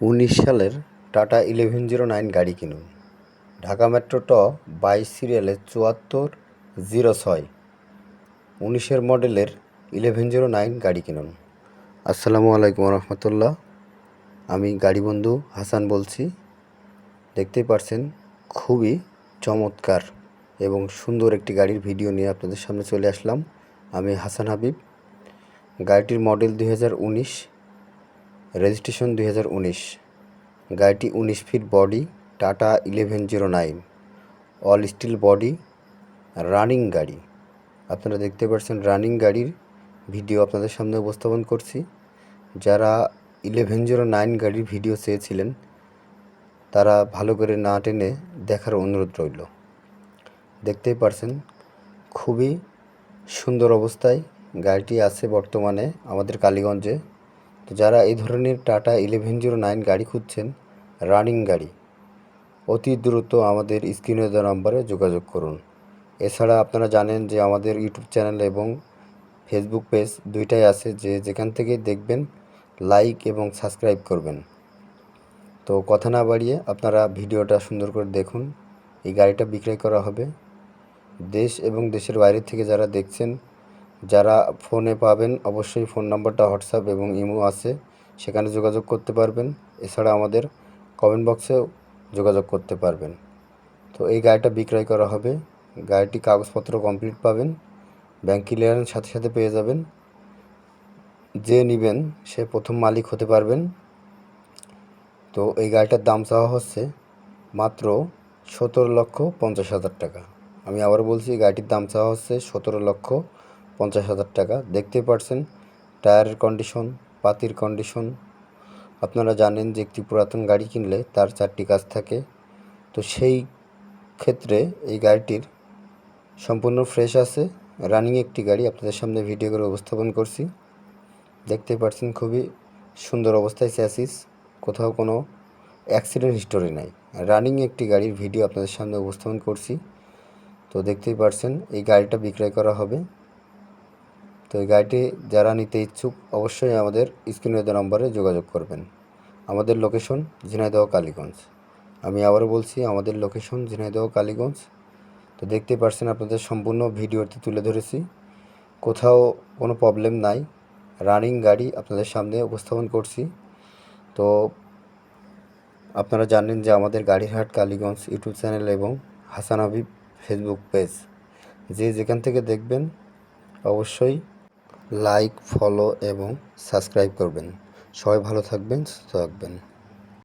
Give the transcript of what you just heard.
উনিশ সালের tata eleven zero nine গাড়ি কিনুন। ঢাকা মেট্রো ট বাইশ সিরিয়ালের চুয়াত্তর জিরো ছয়। উনিশের মডেলের ইলেভেন জিরো নাইন গাড়ি কিনুন। আসসালামু আলাইকুম রহমতুল্লাহ আমি গাড়ি বন্ধু হাসান বলছি। দেখতেই পারছেন, খুবই চমৎকার এবং সুন্দর একটি গাড়ির ভিডিও নিয়ে আপনাদের সামনে চলে আসলাম। আমি হাসান হাবিব। গাড়িটির মডেল দুই হাজার উনিশ রেজিস্ট্রেশন দুই হাজার উনিশ। গাড়িটি উনিশ feet body, Tata eleven zero nine. All steel body, running গাড়ি। আপনারা দেখতে পাচ্ছেন রানিং গাড়ির ভিডিও আপনাদের সামনে উপস্থাপন করছি। যারা ইলেভেন জিরো নাইন গাড়ির ভিডিও চেয়েছিলেন, তারা ভালো করে না টেনে দেখার অনুরোধ রইল। দেখতেই পারছেন, খুবই সুন্দর অবস্থায় গাড়িটি আছে বর্তমানে আমাদের কালীগঞ্জে। তো যারা এই ধরনের টাটা ইলেভেন জিরো নাইন গাড়ি খুঁজছেন, রানিং গাড়ি, অতি দ্রুত আমাদের স্ক্রিনে দেওয়া নম্বরে যোগাযোগ করুন। এছাড়া আপনারা জানেন যে আমাদের ইউটিউব চ্যানেল এবং ফেসবুক পেজ দুইটাই আছে, যে যেখান থেকে দেখবেন, লাইক এবং সাবস্ক্রাইব করবেন। তো কথা না বাড়িয়ে আপনারা ভিডিওটা সুন্দর করে দেখুন, এই গাড়িটা বিক্রয় করা হবে। দেশ এবং দেশের বাইরে থেকে যারা দেখছেন যারা ফোনে পাবেন অবশ্যই ফোন নাম্বারটা হোয়াটসঅ্যাপ এবং ইমো আছে, সেখানে যোগাযোগ করতে পারবেন। এছাড়া আমাদের কমেন্ট বক্সেও যোগাযোগ করতে পারবেন। তো এই গাড়িটা বিক্রয় করা হবে। গাড়িটি কাগজপত্র কমপ্লিট পাবেন। ব্যাংক ক্লিয়ারেন্স সাথে সাথে পেয়ে যাবেন। যে নেবেন, সে প্রথম মালিক হতে পারবেন। তো এই গাড়িটার দাম চাওয়া হচ্ছে মাত্র সতেরো লক্ষ পঞ্চাশ হাজার টাকা। আমি আবার বলছি গাড়িটির দাম চাওয়া হচ্ছে সতেরো লক্ষ পঞ্চাশ হাজার টাকা। দেখতেই পারছেন, টায়ারের কন্ডিশন পাতির কন্ডিশন আপনারা জানেন যে একটি পুরাতন গাড়ি কিনলে তার চারটি কাজ থাকে। তো সেই ক্ষেত্রে এই গাড়িটির সম্পূর্ণ ফ্রেশ আছে। রানিং একটি গাড়ি আপনাদের সামনে ভিডিও করে উপস্থাপন করছি। দেখতেই পাচ্ছেন খুবই সুন্দর অবস্থায় চ্যাসিস কোথাও কোনো অ্যাক্সিডেন্ট হিস্টোরি নাই। রানিং একটি গাড়ির ভিডিও আপনাদের সামনে উপস্থাপন করছি। তো দেখতেই পারছেন, এই গাড়িটা বিক্রয় করা হবে। তো এই গাড়িটি যারা নিতে ইচ্ছুক অবশ্যই আমাদের স্ক্রিনে দেওয়া নম্বরে যোগাযোগ করবেন। আমাদের লোকেশন ঝিনাইদহ, কালীগঞ্জ। আমি আবারও বলছি, আমাদের লোকেশন ঝিনাইদহ, কালীগঞ্জ। তো দেখতেই পারছেন আপনাদের সম্পূর্ণ ভিডিওটি তুলে ধরেছি। কোথাও কোনো প্রবলেম নাই। রানিং গাড়ি আপনাদের সামনে উপস্থাপন করছি। তো আপনারা জানেন যে আমাদের গাড়িরহাট, কালীগঞ্জ ইউটিউব চ্যানেল এবং হাসান হাবিব ফেসবুক পেজ। যে যেখান থেকে দেখবেন, অবশ্যই লাইক ফলো এবং সাবস্ক্রাইব করবেন। সবাই ভালো থাকবেন সুস্থ থাকবেন।